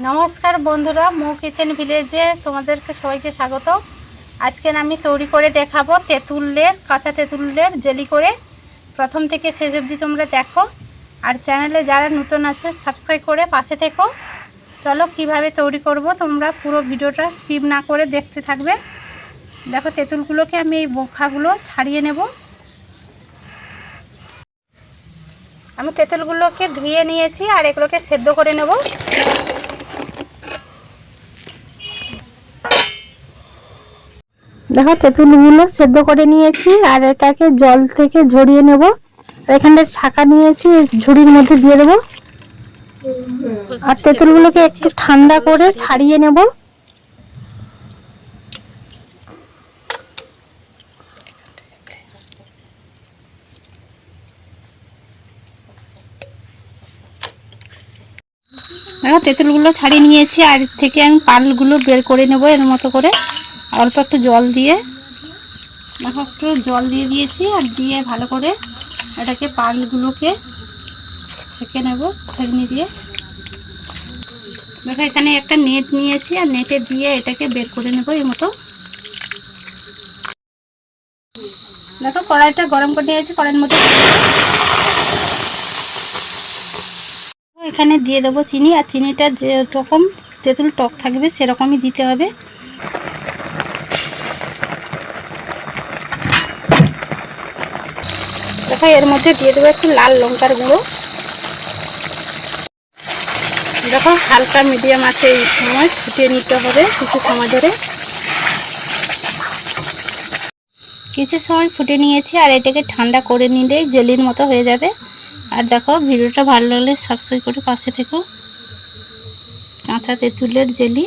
নমস্কার বন্ধুরা, মো কিচেন ভিলেজে তোমাদেরকে সবাইকে স্বাগত। আজকে আমি তৈরি করে দেখাবো তেঁতুলের, কাঁচা তেঁতুলের জেলি করে। প্রথম থেকে শেষ অবধি তোমরা দেখো। আর চ্যানেলে যারা নতুন আছে, সাবস্ক্রাইব করে পাশে থেকো। চলো কীভাবে তৈরি করব তোমরা পুরো ভিডিওটা স্কিপ না করে দেখতে থাকবে। দেখো তেঁতুলগুলোকে আমি এই বোখাগুলো ছাড়িয়ে নেব। আমি তেঁতুলগুলোকে ধুয়ে নিয়েছি আর এগুলোকে সেদ্ধ করে নেব। দেখো তেঁতুলগুলো সেদ্ধ করে নিয়েছি আর এটাকে জল থেকে ঝরিয়ে নেব। আর এখানটা ঢাকা নিয়েছি, ঝুড়ির মধ্যে দিয়ে দেবো। আর তেঁতুলগুলোকে একটু ঠান্ডা করে ছাড়িয়ে নেব। তেঁতুলগুলো ছাড়িয়ে নিয়েছি, আর থেকে আমি পালগুলো বের করে নেব এর মতো করে। অল্প একটু জল দিয়ে দেখো একটু জল দিয়ে দিয়েছি আর দিয়ে ভালো করে এটাকে পালগুলোকে ছেঁকে নেব, ছেঁকনি দিয়ে। দেখো, এখানে একটা নেট নিয়েছি আর নেটে দিয়ে এটাকে বের করে নেব এই মতো। দেখো, কড়াইটা গরম করে নিয়েছি, কড়াইয়ের মধ্যে এখানে দিয়ে দেবো চিনি, আর চিনিটা যেরকম তেঁতুল টক থাকবে সেরকমই দিতে হবে। দেখো এর মধ্যে দিয়ে দেবো একটু লাল লঙ্কার গুঁড়ো। দেখো, হালকা মিডিয়াম আছে এই সময়, ফুটিয়ে নিতে হবে কিছু সময় ধরে। কিছু সময় ফুটে নিয়েছি, আর এটাকে ঠান্ডা করে নিলে জেলির মতো হয়ে যাবে। আর দেখো, ভিডিওটা ভালো লাগলে সাবস্ক্রাইব করে পাশে থেকো। কাঁচা তেঁতুলের জেলি।